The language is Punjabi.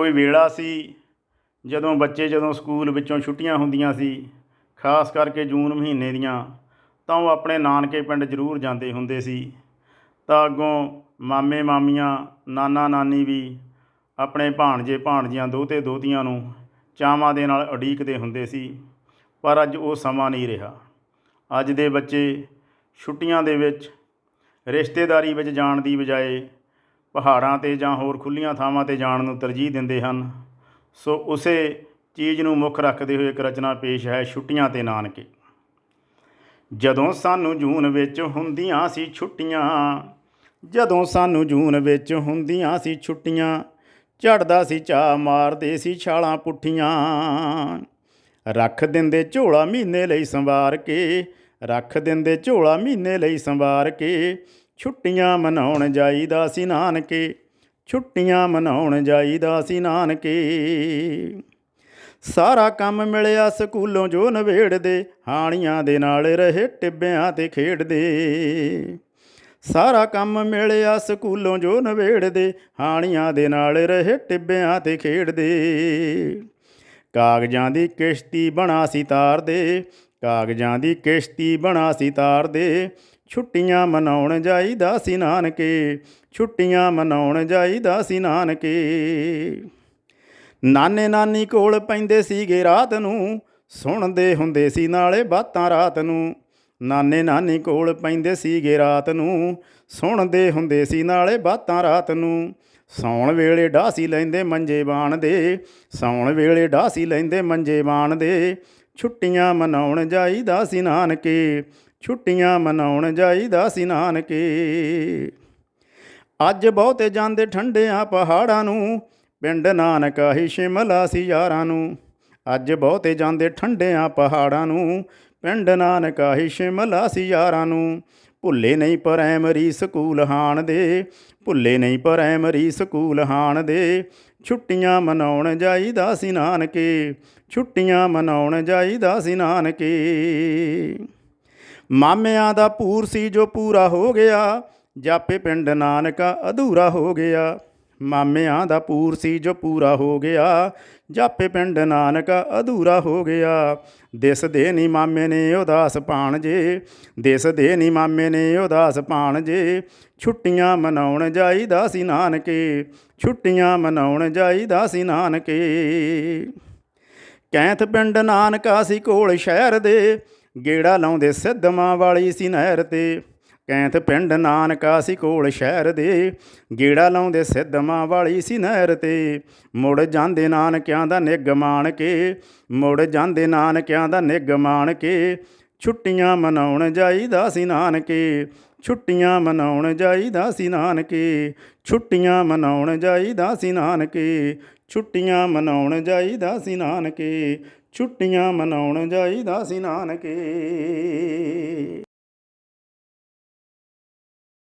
ਕੋਈ ਵੇਲਾ ਸੀ, ਜਦੋਂ ਬੱਚੇ ਜਦੋਂ ਸਕੂਲ ਵਿੱਚੋਂ ਛੁੱਟੀਆਂ ਹੁੰਦੀਆਂ ਸੀ, ਖਾਸ ਕਰਕੇ ਜੂਨ ਮਹੀਨੇ ਦੀਆਂ, ਤਾਂ ਉਹ ਆਪਣੇ ਨਾਨਕੇ ਪਿੰਡ ਜ਼ਰੂਰ ਜਾਂਦੇ ਹੁੰਦੇ ਸੀ। ਤਾਂ ਅੱਗੋਂ ਮਾਮੇ, ਮਾਮੀਆਂ, ਨਾਨਾ, ਨਾਨੀ ਵੀ ਆਪਣੇ ਭਾਣਜੇ, ਭਾਣਜੀਆਂ ਦੋਤੇ ਦੋਤੀਆਂ ਨੂੰ ਚਾਵਾਂ ਦੇ ਨਾਲ ਉਡੀਕਦੇ ਹੁੰਦੇ ਸੀ, ਪਰ ਅੱਜ ਉਹ ਸਮਾਂ ਨਹੀਂ ਰਿਹਾ। ਅੱਜ ਦੇ ਬੱਚੇ ਛੁੱਟੀਆਂ ਦੇ ਵਿੱਚ ਰਿਸ਼ਤੇਦਾਰੀ ਵਿੱਚ ਜਾਣ ਦੀ ਬਜਾਏ ਪਹਾੜਾਂ 'ਤੇ ਜਾਂ ਹੋਰ ਖੁੱਲੀਆਂ ਥਾਵਾਂ 'ਤੇ ਜਾਣ ਨੂੰ ਤਰਜੀਹ ਦਿੰਦੇ ਹਨ। ਸੋ ਉਸੇ ਚੀਜ਼ ਨੂੰ ਮੁੱਖ ਰੱਖਦੇ ਹੋਏ ਇੱਕ ਰਚਨਾ ਪੇਸ਼ ਹੈ ਛੁੱਟੀਆਂ ਤੇ ਨਾਨਕੇ। ਜਦੋਂ ਸਾਨੂੰ ਜੂਨ ਵਿੱਚ ਹੁੰਦੀਆਂ ਸੀ ਛੁੱਟੀਆਂ, ਜਦੋਂ ਸਾਨੂੰ ਜੂਨ ਵਿੱਚ ਹੁੰਦੀਆਂ ਸੀ ਛੁੱਟੀਆਂ, ਝੜਦਾ ਸੀ ਚਾਹ ਮਾਰਦੇ ਸੀ ਛਾਲਾਂ ਪੁੱਠੀਆਂ। ਰੱਖ ਦਿੰਦੇ ਝੋਲਾ ਮਹੀਨੇ ਲਈ ਸੰਵਾਰ ਕੇ, ਰੱਖ ਦਿੰਦੇ ਝੋਲਾ ਮਹੀਨੇ ਲਈ ਸੰਵਾਰ ਕੇ ਛੁੱਟੀਆਂ ਮਨਾਉਣ ਜਾਈਦਾ ਸੀ ਨਾਨਕੇ, ਛੁੱਟੀਆਂ ਮਨਾਉਣ ਜਾਈਦਾ ਸੀ ਨਾਨਕੇ। ਸਾਰਾ ਕੰਮ ਮਿਲਿਆ ਸਕੂਲੋਂ ਜੋ ਨਵੇੜਦੇ ਹਾਣੀਆਂ ਦੇ ਨਾਲ ਰਹੇ ਟਿੱਬਿਆਂ ਤੇ ਖੇਡਦੇ। ਸਾਰਾ ਕੰਮ ਮਿਲਿਆ ਸਕੂਲੋਂ ਜੋ ਨਵੇੜਦੇ ਹਾਣੀਆਂ ਦੇ ਨਾਲ ਰਹੇ ਟਿੱਬਿਆਂ ਤੇ ਖੇਡਦੇ। ਕਾਗਜ਼ਾਂ ਦੀ ਕਿਸ਼ਤੀ ਬਣਾ ਸੀ ਤਾਰਦੇ, ਕਾਗਜ਼ਾਂ ਦੀ ਕਿਸ਼ਤੀ ਬਣਾ ਸੀ ਤਾਰਦੇ। ਛੁੱਟੀਆਂ ਮਨਾਉਣ ਜਾਈਦਾ ਸੀ ਨਾਨਕੇ, ਛੁੱਟੀਆਂ ਮਨਾਉਣ ਜਾਈਦਾ ਸੀ ਨਾਨਕੇ। ਨਾਨੇ ਨਾਨੀ ਕੋਲ ਪੈਂਦੇ ਸੀਗੇ ਰਾਤ ਨੂੰ, ਸੁਣਦੇ ਹੁੰਦੇ ਸੀ ਨਾਲੇ ਬਾਤਾਂ ਰਾਤ ਨੂੰ। ਨਾਨੇ ਨਾਨੀ ਕੋਲ ਪੈਂਦੇ ਸੀਗੇ ਰਾਤ ਨੂੰ, ਸੁਣਦੇ ਹੁੰਦੇ ਸੀ ਨਾਲੇ ਬਾਤਾਂ ਰਾਤ ਨੂੰ। ਸੌਣ ਵੇਲੇ ਢਾਸੀ ਲੈਂਦੇ ਮੰਜੇ ਬਾਣ ਦੇ, ਸੌਣ ਵੇਲੇ ਢਾਸੀ ਲੈਂਦੇ ਮੰਜੇ ਬਾਣ ਦੇ। ਛੁੱਟੀਆਂ ਮਨਾਉਣ ਜਾਈਦਾ ਸੀ ਨਾਨਕੇ ਛੁੱਟੀਆਂ ਮਨਾਉਣ ਜਾਈਦਾ ਸੀ ਨਾਨਕੇ। ਅੱਜ ਬਹੁਤੇ ਜਾਂਦੇ ਠੰਡਿਆਂ ਪਹਾੜਾਂ ਨੂੰ, ਪਿੰਡ ਨਾਨਕ ਹੀ ਸ਼ਿਮਲਾ ਸੀ ਯਾਰਾਂ ਨੂੰ। ਅੱਜ ਬਹੁਤੇ ਜਾਂਦੇ ਠੰਡਿਆਂ ਪਹਾੜਾਂ ਨੂੰ, ਪਿੰਡ ਨਾਨਕ ਹੀ ਸ਼ਿਮਲਾ ਸੀ ਯਾਰਾਂ ਨੂੰ। ਭੁੱਲੇ ਨਹੀਂ ਪ੍ਰਾਇਮਰੀ ਸਕੂਲ ਹਾਣ ਦੇ, ਭੁੱਲੇ ਨਹੀਂ ਪ੍ਰਾਇਮਰੀ ਸਕੂਲ ਹਾਣ ਦੇ। ਛੁੱਟੀਆਂ ਮਨਾਉਣ ਜਾਈਦਾ ਸੀ ਨਾਨਕੇ, ਛੁੱਟੀਆਂ ਮਨਾਉਣ ਜਾਈਦਾ ਸੀ ਨਾਨਕੇ। ਮਾਮਿਆਂ ਦਾ ਪੂਰ ਸੀ ਜੋ ਪੂਰਾ ਹੋ ਗਿਆ, ਜਾਪੇ ਪਿੰਡ ਨਾਨਕਾ ਅਧੂਰਾ ਹੋ ਗਿਆ। ਮਾਮਿਆਂ ਦਾ ਪੂਰ ਸੀ ਜੋ ਪੂਰਾ ਹੋ ਗਿਆ, ਜਾਪੇ ਪਿੰਡ ਨਾਨਕਾ ਅਧੂਰਾ ਹੋ ਗਿਆ। ਦਿਸ ਦੇ ਮਾਮੇ ਨੇ ਉਦਾਸ ਪਾਣ ਜੇ ਦਿਸ ਦੇ ਨੀ ਮਾਮੇ ਨੇ ਉਦਾਸ ਪਾਣ ਜੇ। ਛੁੱਟੀਆਂ ਮਨਾਉਣ ਜਾਈਦਾ ਸੀ ਨਾਨਕੇ, ਛੁੱਟੀਆਂ ਮਨਾਉਣ ਜਾਈਦਾ ਸੀ ਨਾਨਕੇ। ਕੈਂਥ ਪਿੰਡ ਨਾਨਕਾ ਸੀ ਕੋਲ ਸ਼ਹਿਰ ਦੇ ਗੇੜਾ ਲਾਉਂਦੇ ਸਿੱਧਮਾਂ ਵਾਲੀ ਸੀ ਨਹਿਰ ਤੇ। ਕੈਂਥ ਪਿੰਡ ਨਾਨਕਾ ਸੀ ਕੋਲ ਸ਼ਹਿਰ ਦੇ। ਗੇੜਾ ਲਾਉਂਦੇ ਸਿੱਧਮਾਂ ਵਾਲੀ ਸੀ ਨਹਿਰ ਤੇ। ਮੁੜ ਜਾਂਦੇ ਨਾਨਕਿਆਂ ਦਾ ਨਿੱਘ ਮਾਣ ਕੇ। ਮੁੜ ਜਾਂਦੇ ਨਾਨਕਿਆਂ ਦਾ ਨਿੱਘ ਮਾਣ ਕੇ। ਛੁੱਟੀਆਂ ਮਨਾਉਣ ਜਾਈਦਾ ਸੀ ਨਾਨਕੇ। ਛੁੱਟੀਆਂ ਮਨਾਉਣ ਜਾਈਦਾ ਸੀ ਨਾਨਕੇ, ਛੁੱਟੀਆਂ ਮਨਾਉਣ ਜਾਈਦਾ ਸੀ ਨਾਨਕੇ, ਛੁੱਟੀਆਂ ਮਨਾਉਣ ਜਾਈਦਾ ਸੀ ਨਾਨਕੇ, ਛੁੱਟੀਆਂ ਮਨਾਉਣ ਜਾਈਦਾ ਸੀ ਨਾਨਕੇ।